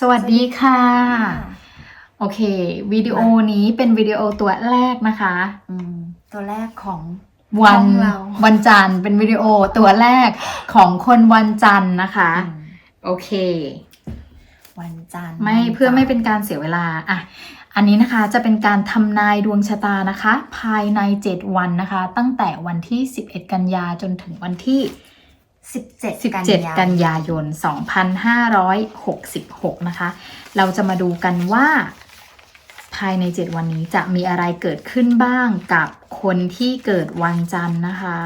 สวัสดีค่ะ โอเค วิดีโอนี้เป็นวิดีโอตัวแรกนะคะอืมตัวแรกของ วันช่องเรา วันจันทร์เป็นวิดีโอตัวแรกของคนวันจันทร์นะคะอืมโอเค วันจันทร์ไม่วันเพื่อไม่จันทร์เป็นการเสียเวลาอะอันนี้นะคะจะเป็นการทำนายดวงชะตานะคะ ภายใน 7 วันนะคะ ตั้งแต่วันที่ 11 กันยาจนถึงวันที่ สิบเจ็ด17 กันยายน 2566 นะคะ เราจะมาดูกันว่า ภายใน 7 วันนี้จะมีอะไรเกิดขึ้นบ้างกับคนที่เกิดวันจันทร์นะคะ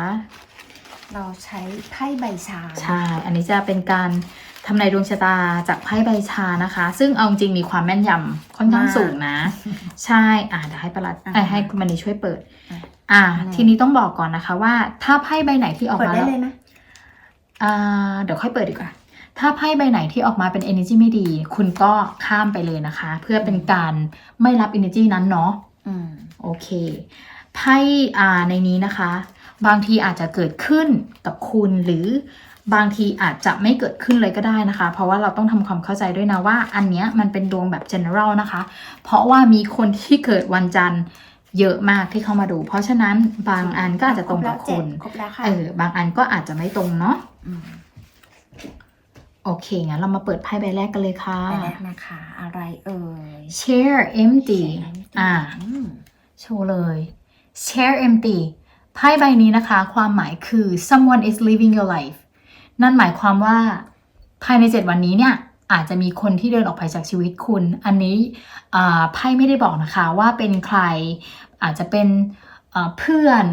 เราใช้ไพ่ใบชา ใช่ อันนี้จะเป็นการทำนายดวงชะตาจากไพ่ใบชานะคะ ซึ่งเอาจริงมีความแม่นยำค่อนข้างสูงนะ ใช่ อ่าเดี๋ยวให้ประหลัดเอ้ยให้คุณมณีช่วยเปิด อ่า ทีนี้ต้องบอกก่อนนะคะว่า ถ้าไพ่ใบไหนที่ออกเปิดมาได้แล้ว เลยไหมอ่าเดี๋ยวค่อยเปิดดีกว่า ถ้าไพ่ใบไหนที่ออกมาเป็น energy ไม่ดี คุณก็ข้ามไปเลยนะคะ เพื่อเป็นการไม่รับ energy นั้นเนาะอืมโอเค ไพ่อ่าในนี้นะคะ บางทีอาจจะเกิดขึ้นกับคุณหรือบางทีอาจจะไม่เกิดขึ้นเลยก็ได้นะคะ เพราะว่าเราต้องทำความเข้าใจด้วยนะว่า อันเนี้ยมันเป็นดวงแบบ general นะคะ เพราะว่ามีคนที่เกิดวันจันทร์ เยอะมากที่เข้ามาดู เพราะฉะนั้นบางอันก็อาจจะตรงกับครบแล้วเจ็คุดณครบแล้วค่ะเออบางอันก็อาจจะไม่ตรงเนาะมโอเคงั้นเรามาเปิดไพ่ใบแรกกันเลยค่ะใบแรกนะคะ อะไรเอ่ย share empty อ่าอืมโชว์เลย share empty ไพ่ใบนี้นะคะ ความหมายคือ someone is living your life นั่นหมายความว่าภายใน 7 วันนี้เนี่ย อาจจะมีคนที่เดินออกไปจากชีวิตคุณ อันนี้อ่าไพ่ไม่ได้บอกนะคะว่าเป็นใครอาจจะเป็นอ่าเพื่อน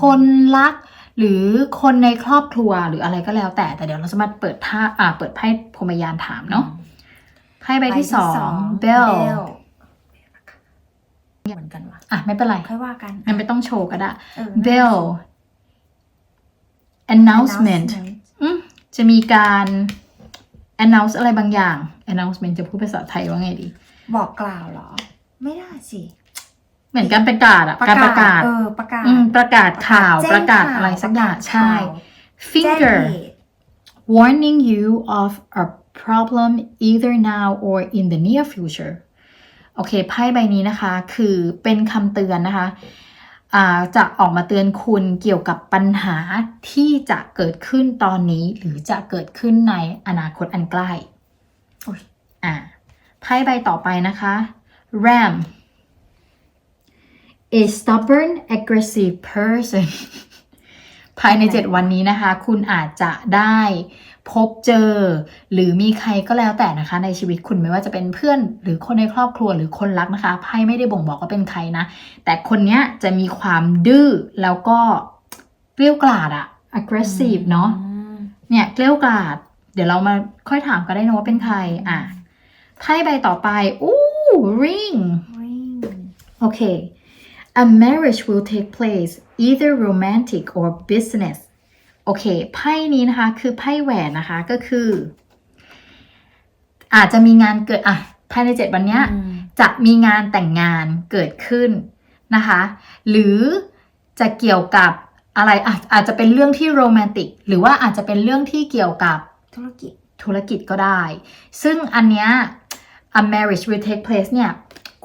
คนรัก หรือคนในครอบครัวหรืออะไรก็แล้วแต่แต่เดี๋ยวเราจะมาเปิดท่าอ่าเปิดไพ่พรหมยานถามเนาะไพ่ใบที่สอง bell เหมือนกันวะอะไม่เป็นไรค่อยว่ากันงั้นไม่ต้องโชว์ก็ได้เออ bell announcement อืมจะมีการ announce อะไรบางอย่าง announcement จะพูดภาษาไทยว่าไงดี บอกกล่าวเหรอ ไม่ได้สิ เหมือนการประกาศอะการประกาศเออประกาศอืมประกาศข่าวแจ้งประกาศข่วอะไรสักอย่างประใช่ข่าวแจ้ง finger เหตุ warning you of a problem either now or in the near future โอเคไพ่ใบนี้นะคะ คือเป็นคำเตือนนะคะอ่า จะออกมาเตือนคุณเกี่ยวกับปัญหาที่จะเกิดขึ้นตอนนี้ หรือจะเกิดขึ้นในอนาคตอันใกล้อุ๊ยอ่าไพ่ใบต่อไปนะคะ ram a stubborn aggressive person ภายใน 7 วันนี้นะคะ คุณอาจจะได้พบเจอ หรือมีใครก็แล้วแต่นะคะ ในชีวิตคุณไม่ว่าจะเป็นเพื่อนหรือคนในครอบครัวหรือคนรักนะคะไพ่ไม่ได้บ่งบอกว่าเป็นใครนะ แต่คนเนี้ยจะมีความดื้อแล้วก็เกลี้ยวกล่อดอะ aggressive เนาะอืมเนี่ยเกลี้ยวกล่อด เดี๋ยวเรามาค่อยถามกันได้นะว่าเป็นใครอะไพ่ใบต่อไปอู้ ring วิ่งโอเค a marriage will take place either romantic or business โอเค ไพ่นี้นะคะ คือไพ่แหวนนะคะ ก็คือ อาจจะมีงานเกิด อะ ภายในเจ็ดวันเนี้ยอืมจะมีงานแต่งงานเกิดขึ้นนะคะ หรือจะเกี่ยวกับอะไรอาจอาจจะเป็นเรื่องที่โรแมนติก หรือว่าอาจจะเป็นเรื่องที่เกี่ยวกับธุรกิจธุรกิจก็ได้ ซึ่งอันเนี้ย a marriage will take place เนี่ย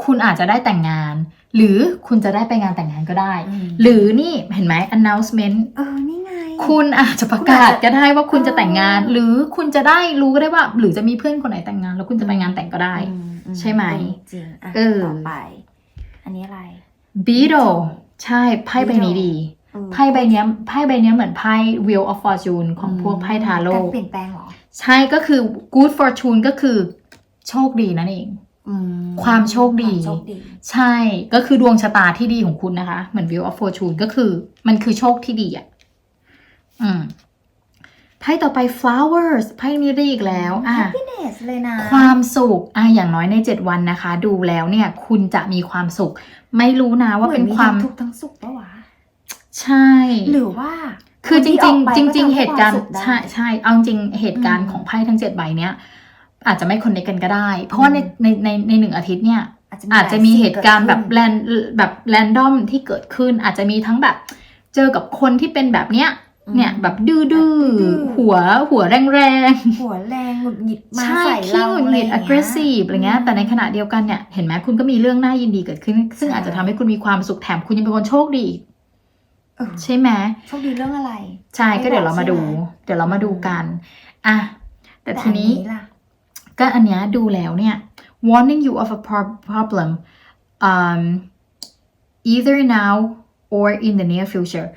คุณอาจจะได้แต่งงาน หรือคุณจะได้ไปงานแต่งงานก็ได้อืมหรือนี่เห็นไหม announcement เออนี่ไง คุณอาจจะประกาศก็ได้ว่าคุณจะแต่งงานเออหรือคุณจะได้รู้ก็ได้ว่า หรือจะมีเพื่อนคนไหนแต่งงาน แล้วคุณจะไปงานแต่งก็ได้อือืใช่ไหมเออจริงอะเออต่อไป อันนี้อะไร beetle ใช่ไพ่ใบนี้ดีเออไพ่ใบเนี้ยไพ่ใบเนี้ยเหมือนไพ่ wheel of fortune ของพวกไพ่ทาโร่การเปลี่ยนแปลงเหรอ ใช่ก็คือ good fortune ก็คือโชคดีนั่นเองอืม ความโชคดีความโชคดี ใช่ก็คือดวงชะตาที่ดีของคุณนะคะ เหมือน wheel of fortune ก็คือ มันคือโชคที่ดีอะอืมไพ่ต่อไป flowers ไพ่นี้ได้อีกแล้ว อะ happiness เลยนะ ความสุข อะ อย่างน้อยใน 7 วันนะคะ ดูแล้วเนี่ย คุณจะมีความสุข ไม่รู้นะว่าเป็นความหมือนทั้งทุกข์ทั้งสุขปะวะ ใช่ หรือว่า คือจนที่ริองอกไปๆจริงๆก็ทำเหตุการณ์ควมสุขได้ใช่ใช่เอาจริง ๆ เหตุการณ์อืมของไพ่ทั้งเจ็ดใบเนี้ย อาจจะไม่คนในกันก็ได้ เพราะว่าในในในในหนึ่งอาทิตย์เนี่ย อาจจะมีเหตุการณ์แบบแรนแบบแรนดอมที่เกิดขึ้น อาจจะมีทั้งแบบเจอกับคนที่เป็นแบบเนี้ยเนี่ยแบบดื้อแบบดื้อๆหัวหัวแรงหัวแรงหงุดหงิดๆมาใช่ใส่ขี้เราหงุดหงิดอะไรอย่างเงี้ย aggressive อะไรเงี้ยแต่ในขณะเดียวกันเนี่ยเห็นไหมคุณก็มีเรื่องน่ายินดีเกิดขึ้น ซึ่งใช่อาจจะทำให้คุณมีความสุขแถมคุณยังเป็นคนโชคดีอีกเออใช่ไหมโชคดีเรื่องอะไร ใช่ก็เดี๋ยวเรามาดูไม่บอกใช่ไหมเดี๋ยวเรามาดูกันอะแต่ทีอันี้ล่ะ ก็อันเนี้ยดูแล้วเนี่ย warning you of a problem um, either now or in the near future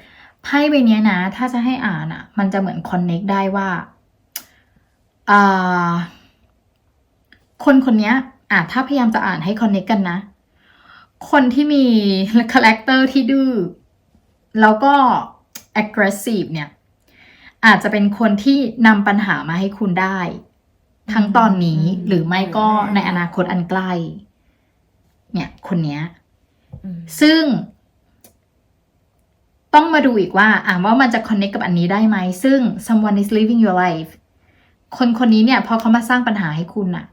ไพ่ใบนี้นะ ถ้าจะให้อ่านอะ มันจะเหมือน connect ได้ว่าคนคนเนี้ยอะถ้าพยายามจะอ่านให้ connect กันนะ คนที่มีคาแรคเตอร์ที่ดื้อแล้วก็ aggressive เนี่ย อาจจะเป็นคนที่นำปัญหามาให้คุณได้ ทั้งตอนนี้อืมหรือไม่ก็หรือในในออนานาคคตตอันใกล้ เนี่ยคนเนี้ยอืมซึ่ง ต้องมาดูอีกว่าอ่าว่ามันจะ connect กับอันนี้ได้ไหม ซึ่ง someone is living your life คนคนนี้เนี่ยพอเขามาสร้างปัญหาให้คุณอะ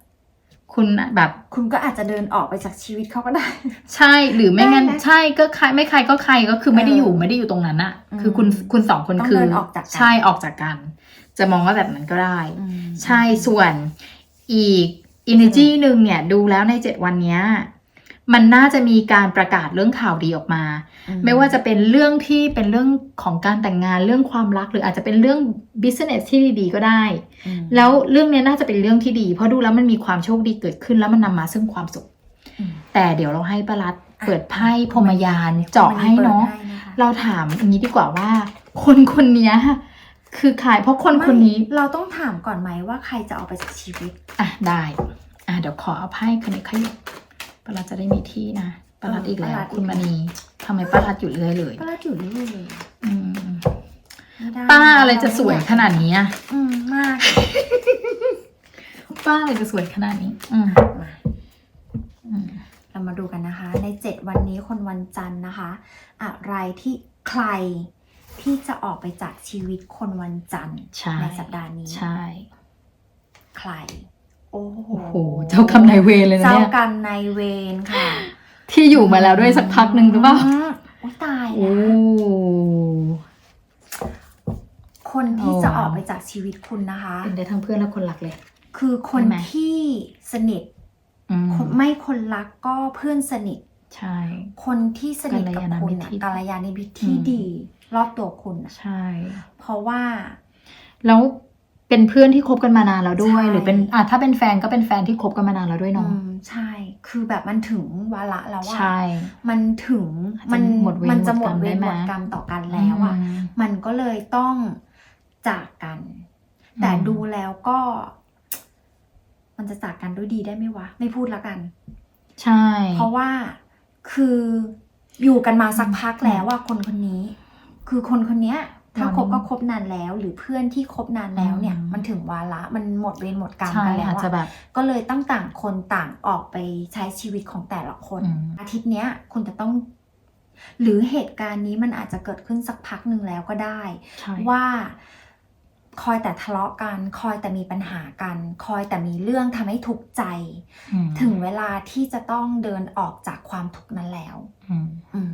คุณอะแบบ คุณก็อาจจะเดินออกไปจากชีวิตเขาก็ได้ ใช่หรือไม่งั้นได้นะใช่ก็ใครไม่ใครก็ใครก็คือไม่ได้อยู่เออไม่ได้อยู่ตรงนั้นอะอืมคือคุณคุณสองคนต้องคือเดินออกจากกันใช่ออกจากกัน จะมองว่าแบบนั้นก็ได้อืมใช่ส่วนอีก energy หนึ่งเนี่ย ดูแล้วในเจ็ดวันเนี้ยมันน่าจะมีการประกาศเรื่องข่าวดีออกมาอืไม่ว่าจะเป็นเรื่องที่เป็นเรื่องของการแต่งงานเรื่องความรัก หรืออาจจะเป็นเรื่อง business ที่ดีๆก็ได้อืมแล้วเรื่องเนี้ยน่าจะเป็นเรื่องที่ดี เพราะดูแล้วมันมีความโชคดีเกิดขึ้นแล้วมันนำมาซึ่งความสุขอืมแต่เดี๋ยวเราให้ประลัดอะเปิดไพ่พรหมยานเจาะให้เนาะปิดให้นะคะเราถามอย่างนี้ดีกว่าว่า คนคนเนี้ย คือใครเพราะคนคนนี้ ไม่เราต้องถามก่อนไหมว่าใครจะออกไปจากชีวิต อะได้ อะเดี๋ยวขอเอาไพ่คนนี้ขยับปารัดจะได้มีที่นะปารัดอีกแล้วปารัดอีก คุณมณีทำไมป้ารัดอยู่เรื่อยเลยก็แล้วอยู่เรื่อยเลยอืมไม่ได้ป้าอะไรจะสวยขนาดนี้อะอืมมากป้าอะไรจะสวยขนาดนี้ อืมมาอืม เรามาดูกันนะคะ ในเจ็ดวันนี้คนวันจันทร์นะคะ อะไรที่ใคร ที่จะออกไปจากชีวิตคนวันจันทร์ใช่ในสัปดาห์นี้ใช่ ใครโอ้โหโอ้โห เจ้ากรรมนายเวรเลยนะเจ้าเนี่ยกรรมนายเวรค่ะ ที่อยู่มาแล้วด้วยสักพักหนึ่งหรือเปล่ามโอ้ยตายโอ้แล้วคนที่โอ้จะออกไปจากชีวิตคุณนะคะเป็นได้ทั้งเพื่อนและคนรักเลย คือคนใช่ไหมที่สนิทอืมคนไม่คนรักก็เพื่อนสนิท ใช่ คนที่สนิทกับกัลยาณคุณมิตรน่ะที่กัลยาณมิตรที่อืมดี รอบตัวคุณน่ะใช่ เพราะว่า แล้วเป็นเพื่อนที่คบกันมานานแล้วด้วยใช่หรือเป็นอะถ้าเป็นแฟนก็เป็นแฟนที่คบกันมานานแล้วด้วยอืเนาะมใช่ คือแบบมันถึงวาระแล้วว่าใช่มันถึงอาจจะมันหมดเวรมันจะหหมมดดกรรมเวได้รไหมหมดกรรมต่อกันแล้วอะอืมมันก็เลยต้องจากกัน แต่อืมดูแล้วก็ มันจะจากกันด้วยดีได้ไหมวะ ไม่พูดละกัน ใช่ เพราะว่าคืออยู่กันมาสักพักแล้วว่าคนคนนี้ คือคนคนเนี้ยถ้าคบก็คบนานแล้ว หรือเพื่อนที่คบนานแล้วเนี่ย มันถึงวาระมันหมดเวรหมดกรรมใช่กันแล้อาจวจะอะแบบก็เลยต้องต่างคนต่างออกไปใช้ชีวิตของแต่ละคนอืมอาทิตย์เนี้ยคุณจะต้อง หรือเหตุการณ์นี้มันอาจจะเกิดขึ้นสักพักหนึ่งแล้วก็ได้ใช่ว่าคอยแต่ทะเลาะกัน คอยแต่มีปัญหากัน คอยแต่มีเรื่องทำให้ทุกข์ใจอืมถึงเวลาที่จะต้องเดินออกจากความทุกข์นั้นแล้ว อืมอืม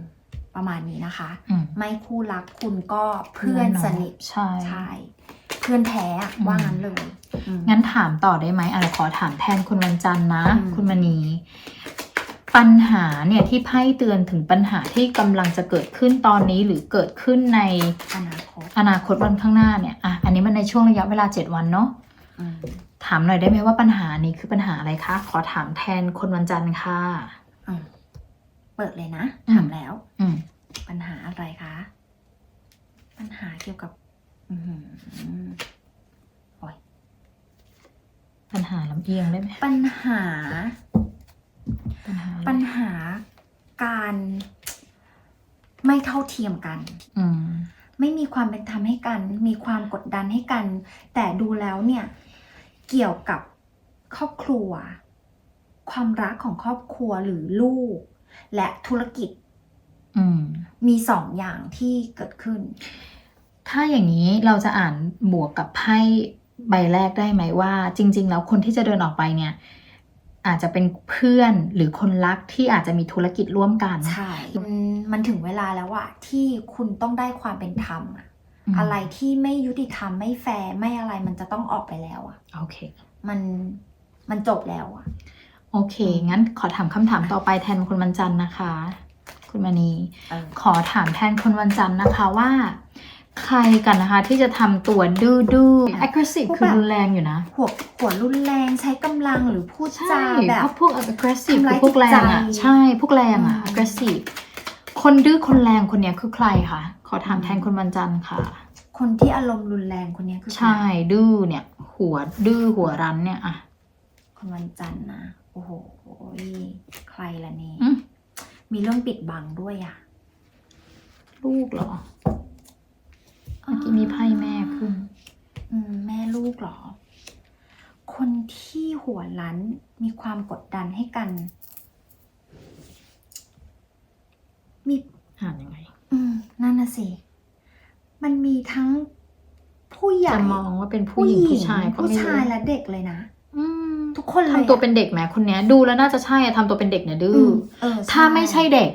ประมาณนี้นะคะ อืม ไม่คู่รักคุณก็เพื่อนสนิทใช่ ใช่เพื่อนแท้อะอืมว่างั้นเลยอืม งั้นถามต่อได้ไหมอะเดี๋ยวขอถามแทนคุณวันจันทร์นะ อืม คุณมณี ปัญหาเนี่ยที่ไพ่เตือนถึงปัญหาที่กำลังจะเกิดขึ้นตอนนี้หรือเกิดขึ้นในอนาคตอนาคตวันข้างหน้าเนี่ยอะอันนี้มันในช่วงระยะเวลาเจ็ดวันเนาะอืม ถามหน่อยได้ไหมว่าปัญหานี้คือปัญหาอะไรคะ ขอถามแทนคนวันจันทร์ค่ะอืมเปิดเลยนะอืมถามแล้วอืมปัญหาอะไรคะ ปัญหาเกี่ยวกับอือหือโอ้ยปัญหาลำเอียงได้ไหมปัญหา ปัญหาอะไรปัญหาการไม่เท่าเทียมกันอืมไม่มีความเป็นธรรมให้กัน มีความกดดันให้กัน แต่ดูแล้วเนี่ย เกี่ยวกับครอบครัว ความรักของครอบครัวหรือลูก และธุรกิจอืมมีสองอย่างที่เกิดขึ้น ถ้าอย่างนี้เราจะอ่านบวกกับไพ่ใบแรกได้ไหมว่า จริง ๆ แล้วคนที่จะเดินออกไปเนี่ย อาจจะเป็นเพื่อนหรือคนรักที่อาจจะมีธุรกิจร่วมกันใช่มันมันถึงเวลาแล้วอะที่คุณต้องได้ความเป็นธรรมอะอืมอะไรที่ไม่ยุติธรรมไม่แฟร์ไม่อะไรมันจะต้องออกไปแล้วอะโอเค มันมันจบแล้วอะ โอเค งั้นขอถามคำถามต่อไปแทนคนวันจันทร์นะคะ คุณมณีเออ ขอถามแทนคนวันจันทร์นะคะว่า ใครกันนะคะที่จะทำตัวดื้อดื้อ aggressive คือรุนแรงอยู่นะ หัวหัวรุนแรงใช้กำลังหรือพูดจาใช่แบบ พวกพวก aggressive ทำร้ายคือพวกแรงอะ จิตใจใช่ พวกแรงอะ อืม aggressive คนดื้อคนแรงคนเนี้ยคือใครคะ ขอถามแทนคนวันจันทร์ค่ะ คนที่อารมณ์รุนแรงคนเนี้ยคือใครใช่ ดื้อเนี่ย หัวดื้อหัวรั้นเนี่ยอะคน วันจันทร์นะ โอ้โห ใครล่ะเนี่ยอืมมีเรื่องปิดบังด้วยอะลูกเหรอ เมื่อกี้มีไพ่แม่ขึ้น อืม แม่ลูกเหรอ คนที่หัวลั้นมีความกดดันให้กัน มีอ่านยังไง อืม นั่นน่ะสิ มันมีทั้งผู้ใหญ่จะมองว่าเป็นผู้หญิงผู้ชายก็ผู้ไม่ชายรู้และเด็กเลยนะ อืมทุกคนเลยอะทำตัวเป็นเด็กไหมคนเนี้ย ดูแล้วน่าจะใช่อะทำตัวเป็นเด็กเนี่ยดื้อมอเออถ้าไม่ใช่เด็ก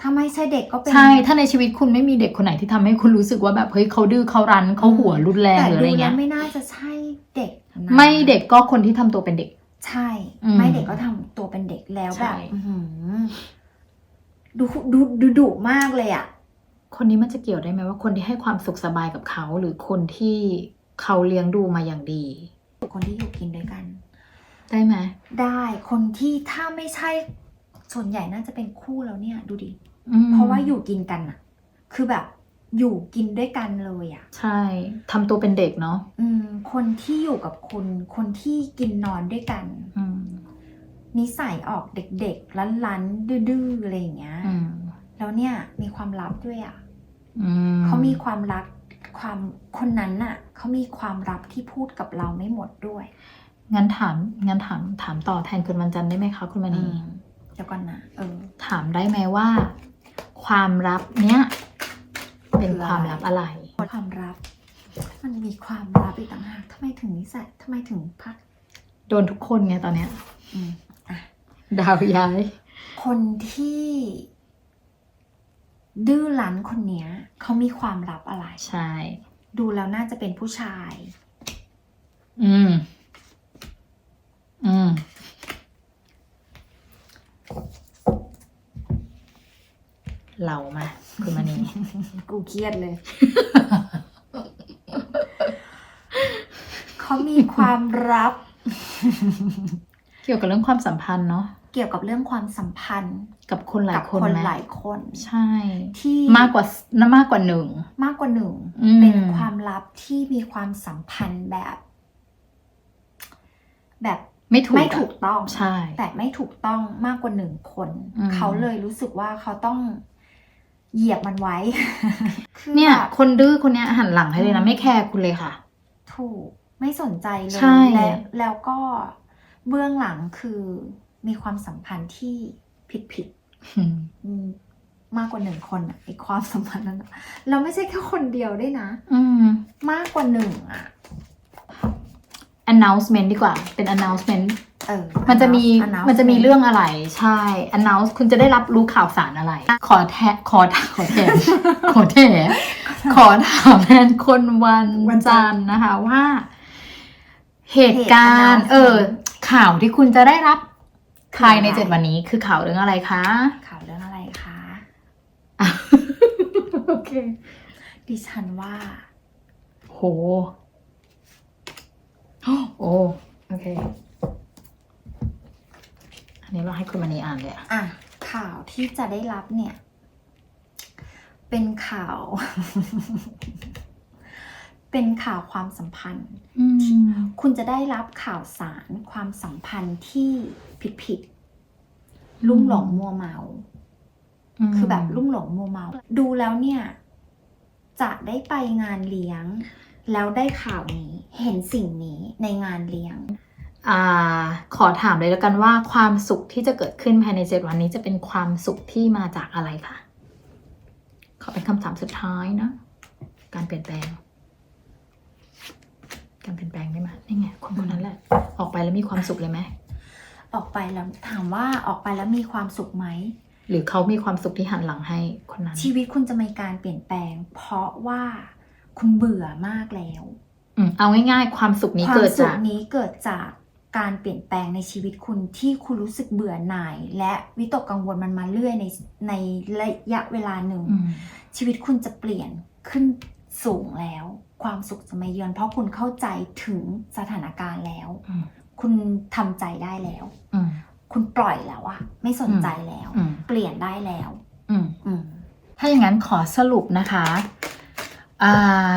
ถ้าไม่ใช่เด็กก็เป็น ใช่ ถ้าในชีวิตคุณไม่มีเด็กคนไหนที่ทำให้คุณรู้สึกว่าแบบเฮ้ยเขาดื้อเขารั้นเขาหัวรุนแรงแต่หรืออะไรดูแล้เงี้วย ไม่น่าจะใช่เด็กนะไม่เด็กก็คนที่ทำตัวเป็นเด็ก ใช่ อืมไม่เด็กก็ทำตัวเป็นเด็กแล้วใช่ แบบอื้อหือดูดูดูดุมากเลยอะ คนนี้มันจะเกี่ยวได้ไหมว่าคนที่ให้ความสุขสบายกับเขา หรือคนที่เขาเลี้ยงดูมาอย่างดี คนที่อยู่กินด้วยกัน ได้ไหมได้คนที่ถ้าไม่ใช่ส่วนใหญ่น่าจะเป็นคู่แล้วเนี่ย ดูดิ อืมเพราะว่าอยู่กินกันอะคือแบบอยู่กินด้วยกันเลยอะใช่ทำตัวเป็นเด็กเนาะอืม คนที่อยู่กับคุณคนที่กินนอนด้วยกัน อืมนิสัยออกเด็กๆลันๆดื้อๆอะไรอย่างเงี้ย อืมแล้วเนี่ยมีความลับด้วยอะอืมเขามีความรัก ความคนนั้นน่ะเขามีความลับที่พูดกับเราไม่หมดด้วย งั้นถามงั้นถามถามต่อแทนคุณวันจันทร์ได้ไหมคะคุณมณีอืมเดี๋ยวก่อนนะเออถามได้ไหมว่า ความลับเนี้ยเป็นคืออะไรความลับอะไร ความลับ มันมีความลับอีกต่างหากทำไมถึงนิสัยทำไมถึงพัก โดนทุกคนไงตอนเนี้ยอืมอะดาวย้าย คนที่ ดื้อรั้นคนเนี้ยเขามีความลับอะไร ใช่ ดูแล้วน่าจะเป็นผู้ชาย อืม อืม เรามาคุณมณี กูเครียดเลย เขามีความลับ เกี่ยวกับเรื่องความสัมพันธ์เนาะ เกี่ยวกับเรื่องความสัมพันธ์กับคนหลากัยบคนคนไหมหลายคน ใช่ ที่มากกว่ามากกว่าหนึ่งมากกว่าหนึ่งอืมเป็นความลับที่มีความสัมพันธ์แบบ แบบไม่ถูกไม่อะถูกต้องใช่ แต่ไม่ถูกต้องมากกว่าหนึ่งคนอืมเขาเลยรู้สึกว่าเขาต้องเหยียบมันไว้คือเนี่ยแบบคนดื้อคนเนี้ยหันหลังให้เลยอืนะมไม่แคร์คุณเลยค่ะ ถูกไม่สนใจเลยใช่และแล้วก็เบื้องหลังคือ มีความสัมพันธ์ที่ผิดผิดๆอืมอืมมากกว่าหนึ่งคนอะไอความสัมพันธ์นั้นอะเราไม่ใช่แค่คนเดียวด้วยนะ อืมมากกว่าหนึ่งอะ announcement ดีกว่า เป็น announcement เออมันจะมี announce- มันจะมีเรื่องอะไร ใช่ announce คุณจะได้รับรู้ข่าวสารอะไร ขอแทขอขอแทนขอแทนขอถามแทนคนวันจันทร์นะคะว่า เหตุการณ์ เออ ข่าวที่คุณจะได้รับ ภายในเจ็ดวันนี้คือข่าวเรื่องอะไรคะ ข่าวเรื่องอะไรคะโอเค ดิฉันว่า โห โอ้โอเค อันนี้เราให้คุณมณีอ่านเลยอะอะ ข่าวที่จะได้รับเนี่ย เป็นข่าว เป็นข่าวความสัมพันธ์อืมคุณจะได้รับข่าวสารความสัมพันธ์ที่ผิดผิดๆลุ่มหลงมัวเมา คือแบบลุ่มหลงมัวเมา ดูแล้วเนี่ย จะได้ไปงานเลี้ยง แล้วได้ข่าวนี้ เห็นสิ่งนี้ในงานเลี้ยงอ่าขอถามเลยแล้วกันว่าความสุขที่จะเกิดขึ้นภายในเจ็ดวันนี้จะเป็นความสุขที่มาจากอะไรคะขอเป็นคำถามสุดท้ายนะ การเปลี่ยนแปลง การเปลี่ยนแปลงได้ไหมนี่ไงคนคนนั้นแหละ ออกไปแล้วมีความสุขเลยไหมออกไปแล้วถามว่าออกไปแล้วมีความสุขไหมหรือเขามีความสุขที่หันหลังให้คนนั้น ชีวิตคุณจะมีการเปลี่ยนแปลง เพราะว่าคุณเบื่อมากแล้วอืมเอาง่ายๆ ความสุขนี้ความเกิดสุจาขกนี้เกิดจากการเปลี่ยนแปลงในชีวิตคุณที่คุณรู้สึกเบื่อหน่าย และวิตกกังวลมันมาเรื่อยในในระยะเวลาหนึ่งอืมชีวิตคุณจะเปลี่ยนขึ้นสูงแล้ว ความสุขจะมาเยือน เพราะคุณเข้าใจถึงสถานการณ์แล้วอืมคุณทำใจได้แล้วอืมคุณปล่อยแล้วอะไม่สนใจแล้วอืมเปลี่ยนได้แล้วอืมอืมถ้าอย่างนั้นขอสรุปนะคะอ่า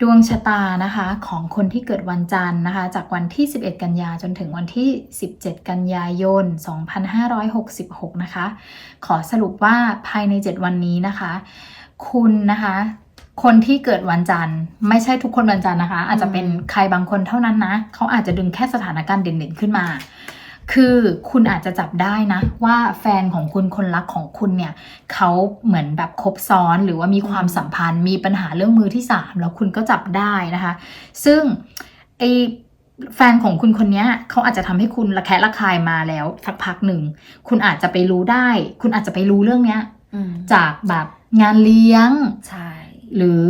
ดวงชะตานะคะของคนที่เกิดวันจันทร์นะคะ จากวันที่ 11 กันยาจนถึงวันที่ 17 กันยายน 2566 นะคะ ขอสรุปว่าภายใน 7 วันนี้นะคะ คุณนะคะ คนที่เกิดวันจันทร์ ไม่ใช่ทุกคนวันจันทร์นะคะ อาจจะเป็นใครบางคนเท่านั้นนะ เขาอาจจะดึงแค่สถานการณ์เด่นๆขึ้นมา คือคุณอาจจะจับได้นะ ว่าแฟนของคุณคนรักของคุณเนี่ยเขาเหมือนแบบคบซ้อนหรือว่ามีความสัมพันธ์ มีปัญหาเรื่องมือที่สามแล้วคุณก็จับได้นะคะ ซึ่งไอแฟนของคุณคนเนี้ยเขาอาจจะทำให้คุณระแคะระคายมาแล้วสักพักหนึ่ง คุณอาจจะไปรู้ได้ คุณอาจจะไปรู้เรื่องเนี้ยอืมจากแบบงานเลี้ยงใช่ หรือ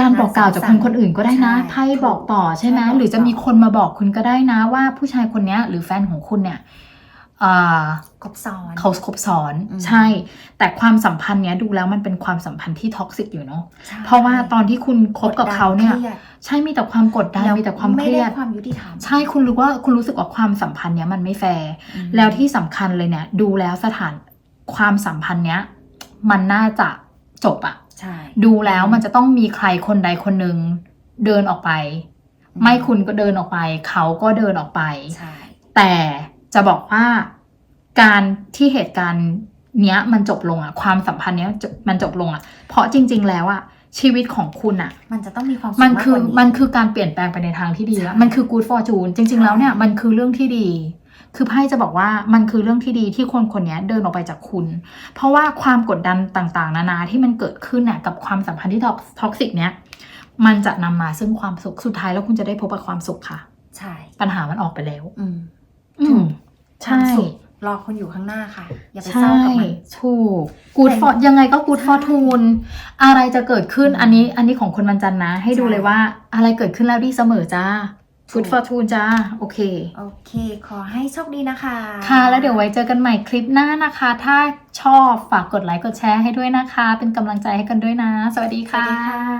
การบอกกล่าวจากคนคนอื่นก็ได้นะใช่ไพ่บอกต่อใช่ไหมไพ่บอกต่อหรือจะมีคนมาบอกคุณก็ได้นะว่าผู้ชายคนเนี้ยหรือแฟนของคุณเนี่ยอ่าครบซ้อนเขาคบซ้อนอืมใช่ แต่ความสัมพันธ์เนี้ยดูแล้วมันเป็นความสัมพันธ์ที่ท็อกซิกอยู่เนาะใช่เพราะว่าตอนที่คุณคบกับเขาเนี่ยกดดัครีดใช่มีแต่ความกดดันแล้วมีแต่ความเคไม่รีได้ยดความยุติธรรมใช่คุณรู้ว่าคุณรู้สึกว่าความสัมพันธ์เนี้ยมันไม่แฟร์อืมแล้วที่สำคัญเลยเนี่ยดูแล้วสถานความสัมพันธ์เนี้ย มันน่าจะจบอะ ใช่ดูแล้วมันจะต้องมีใครคนใดคนหนึ่งเดินออกไป ไม่คุณก็เดินออกไป เขาก็เดินออกไป ใช่ แต่จะบอกว่าการที่เหตุการณ์เนี้ยมันจบลงอะความสัมพันธ์เนี้ยจะมันจบลงอะเพราะจริง ๆ แล้วอะชีวิตของคุณอะมันจะต้องมีความสุขมันคือากกว่ามันคือการเปลี่ยนแปลงไปในทางที่ดีแล้วใช่มันคือ good fortune จริง ๆ แล้วเนี่ยใช่มันคือเรื่องที่ดี คือไพ่จะบอกว่ามันคือเรื่องที่ดีที่คนคนนี้เดินออกไปจากคุณ เพราะว่าความกดดันต่างๆ นานาที่มันเกิดขึ้นน่ะกับความสัมพันธ์ที่ท็อกซิกเนี้ยมันจะนำมาซึ่งความสุขสุดท้ายแล้วคุณจะได้พบกับความสุขค่ะ ใช่ ปัญหามันออกไปแล้ว อืม อืมคใช่วามสุขรอคุณอยู่ข้างหน้าค่ะ อย่าไปใช่เศร้ากับมันถูก good แต่ for ยังไงก็ good ใช่ fortune อะไรจะเกิดขึ้นอืมอันนี้ อันนี้ของคนวันจันทร์นะ ให้ดูใช่เลยว่า อะไรเกิดขึ้นแล้วดีเสมอจ้า ถูก good fortune จ้า โอเค โอเค ขอให้โชคดีนะคะ ค่ะ แล้วเดี๋ยวไว้เจอกันใหม่คลิปหน้านะคะ ถ้าชอบฝากกดไลค์กดแชร์ให้ด้วยนะคะ เป็นกำลังใจให้กันด้วยนะ สวัสดีสวัสค่ะดีค่ะ